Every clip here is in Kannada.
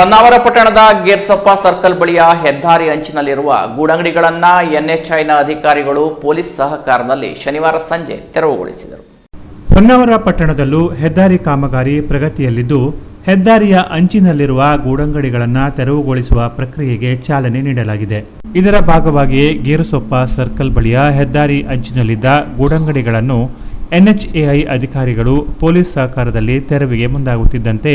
ಹೊನ್ನಾವರ ಪಟ್ಟಣದ ಗೇರ್ಸೊಪ್ಪ ಸರ್ಕಲ್ ಬಳಿಯ ಹೆದ್ದಾರಿ ಅಂಚಿನಲ್ಲಿರುವ ಗೂಡಂಗಡಿಗಳನ್ನ ಎನ್ಎಚ್ಐನ ಅಧಿಕಾರಿಗಳು ಪೊಲೀಸ್ ಸಹಕಾರದಲ್ಲಿ ಶನಿವಾರ ಸಂಜೆ ತೆರವುಗೊಳಿಸಿದರು. ಹೊನ್ನಾವರ ಪಟ್ಟಣದಲ್ಲೂ ಹೆದ್ದಾರಿ ಕಾಮಗಾರಿ ಪ್ರಗತಿಯಲ್ಲಿದ್ದು, ಹೆದ್ದಾರಿಯ ಅಂಚಿನಲ್ಲಿರುವ ಗೂಡಂಗಡಿಗಳನ್ನು ತೆರವುಗೊಳಿಸುವ ಪ್ರಕ್ರಿಯೆಗೆ ಚಾಲನೆ ನೀಡಲಾಗಿದೆ. ಇದರ ಭಾಗವಾಗಿಯೇ ಗೇರುಸೊಪ್ಪ ಸರ್ಕಲ್ ಬಳಿಯ ಹೆದ್ದಾರಿ ಅಂಚಿನಲ್ಲಿದ್ದ ಗೂಡಂಗಡಿಗಳನ್ನು ಎನ್ಎಚ್ಎಐ ಅಧಿಕಾರಿಗಳು ಪೊಲೀಸ್ ಸಹಕಾರದಲ್ಲಿ ತೆರವಿಗೆ ಮುಂದಾಗುತ್ತಿದ್ದಂತೆ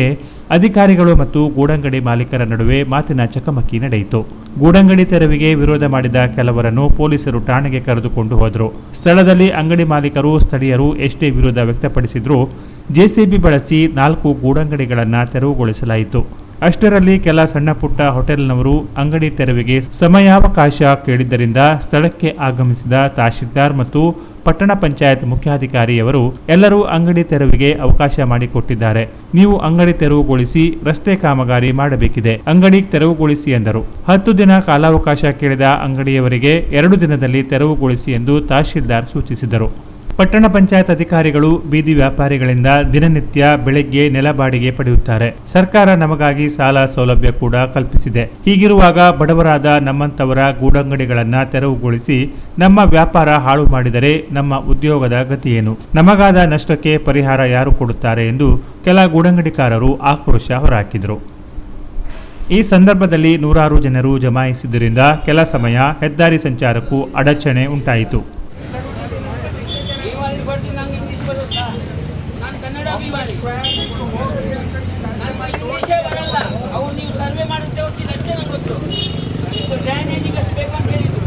ಅಧಿಕಾರಿಗಳು ಮತ್ತು ಗೂಡಂಗಡಿ ಮಾಲೀಕರ ನಡುವೆ ಮಾತಿನ ಚಕಮಕಿ ನಡೆಯಿತು. ಗೂಡಂಗಡಿ ತೆರವಿಗೆ ವಿರೋಧ ಮಾಡಿದ ಕೆಲವರನ್ನು ಪೊಲೀಸರು ಠಾಣೆಗೆ ಕರೆದುಕೊಂಡು ಹೋದರು. ಸ್ಥಳದಲ್ಲಿ ಅಂಗಡಿ ಮಾಲೀಕರು ಸ್ಥಳೀಯರು ಎಷ್ಟೇ ವಿರೋಧ ವ್ಯಕ್ತಪಡಿಸಿದ್ರು ಜೆಸಿಬಿ ಬಳಸಿ ನಾಲ್ಕು ಗೂಡಂಗಡಿಗಳನ್ನು ತೆರವುಗೊಳಿಸಲಾಯಿತು. ಅಷ್ಟರಲ್ಲಿ ಕೆಲ ಸಣ್ಣಪುಟ್ಟ ಹೋಟೆಲ್ನವರು ಅಂಗಡಿ ತೆರವಿಗೆ ಸಮಯಾವಕಾಶ ಕೇಳಿದ್ದರಿಂದ ಸ್ಥಳಕ್ಕೆ ಆಗಮಿಸಿದ ತಹಶೀಲ್ದಾರ್ ಮತ್ತು ಪಟ್ಟಣ ಪಂಚಾಯತ್ ಮುಖ್ಯಾಧಿಕಾರಿಯವರು ಎಲ್ಲರೂ ಅಂಗಡಿ ತೆರವಿಗೆ ಅವಕಾಶ ಮಾಡಿಕೊಟ್ಟಿದ್ದಾರೆ. ನೀವು ಅಂಗಡಿ ತೆರವುಗೊಳಿಸಿ ರಸ್ತೆ ಕಾಮಗಾರಿ ಮಾಡಬೇಕಿದೆ. ಅಂಗಡಿ ತೆರವುಗೊಳಿಸಿ ಎಂದರು. ಹತ್ತು ದಿನ ಕಾಲಾವಕಾಶ ಕೇಳಿದ ಅಂಗಡಿಯವರಿಗೆ ಎರಡು ದಿನದಲ್ಲಿ ತೆರವುಗೊಳಿಸಿ ಎಂದು ತಹಶೀಲ್ದಾರ್ ಸೂಚಿಸಿದರು. ಪಟ್ಟಣ ಪಂಚಾಯತ್ ಅಧಿಕಾರಿಗಳು, ಬೀದಿ ವ್ಯಾಪಾರಿಗಳಿಂದ ದಿನನಿತ್ಯ ಬೆಳಗ್ಗೆ ನೆಲ ಬಾಡಿಗೆ ಪಡೆಯುತ್ತಾರೆ. ಸರ್ಕಾರ ನಮಗಾಗಿ ಸಾಲ ಸೌಲಭ್ಯ ಕೂಡ ಕಲ್ಪಿಸಿದೆ. ಹೀಗಿರುವಾಗ ಬಡವರಾದ ನಮ್ಮಂತವರ ಗೂಡಂಗಡಿಗಳನ್ನ ತೆರವುಗೊಳಿಸಿ ನಮ್ಮ ವ್ಯಾಪಾರ ಹಾಳು ಮಾಡಿದರೆ ನಮ್ಮ ಉದ್ಯೋಗದ ಗತಿಯೇನು? ನಮಗಾದ ನಷ್ಟಕ್ಕೆ ಪರಿಹಾರ ಯಾರು ಕೊಡುತ್ತಾರೆ ಎಂದು ಕೆಲ ಗೂಡಂಗಡಿಕಾರರು ಆಕ್ರೋಶ ಹೊರಹಾಕಿದರು. ಈ ಸಂದರ್ಭದಲ್ಲಿ ನೂರಾರು ಜನರು ಜಮಾಯಿಸಿದ್ದರಿಂದ ಕೆಲ ಸಮಯ ಹೆದ್ದಾರಿ ಸಂಚಾರಕ್ಕೂ ಅಡಚಣೆ ಉಂಟಾಯಿತು. ಬರ್ತೀನಿ ನಂಗೆ ಇಂಗ್ಲೀಷ್ ಬರುತ್ತಾ? ನಾನು ಕನ್ನಡ ಅಭಿಮಾನಿ. ನಾನು ಇಂಗ್ಲೀಷೇ ಬರಲ್ಲ. ಅವ್ರು ನೀವು ಸರ್ವೆ ಮಾಡುತ್ತೆ ವರ್ಷಿದ ಅಷ್ಟೇ ನಂಗೆ ಗೊತ್ತು. ಇದು ಡ್ಯಾಮೇಜಿಗೆ ಅಷ್ಟು ಬೇಕಂತ ಹೇಳಿದ್ರು.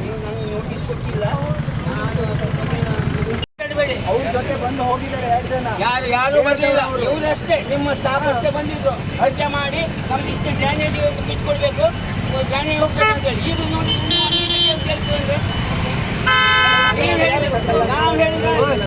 ನೀವು ನಂಗೆ ನೋಟಿಸ್ ಕೊಟ್ಟಿಲ್ಲ. ಯಾರು ಯಾರು ಬರಲಿಲ್ಲ. ಇವರಷ್ಟೇ. ನಿಮ್ಮ ಸ್ಟಾಫ್ ಅಷ್ಟೇ ಬಂದಿದ್ರು. ಅಷ್ಟೇ ಮಾಡಿ ನಮ್ಗೆ ಇಷ್ಟು ಡ್ಯಾನೇಜ್ ಬಿಚ್ಕೊಡ್ಬೇಕು ಡ್ಯಾನೇಜ್ ಹೋಗ್ತಾರೆ ಅಂತ ಹೇಳಿ. ಇದು ನೋಡಿ ನೀವು ಅಂತ ಹೇಳ್ತೀರಂದ್ರೆ ನೀವು ಹೇಳಿದ್ರೆ ನಾವು ಹೇಳಿದ್ರೆ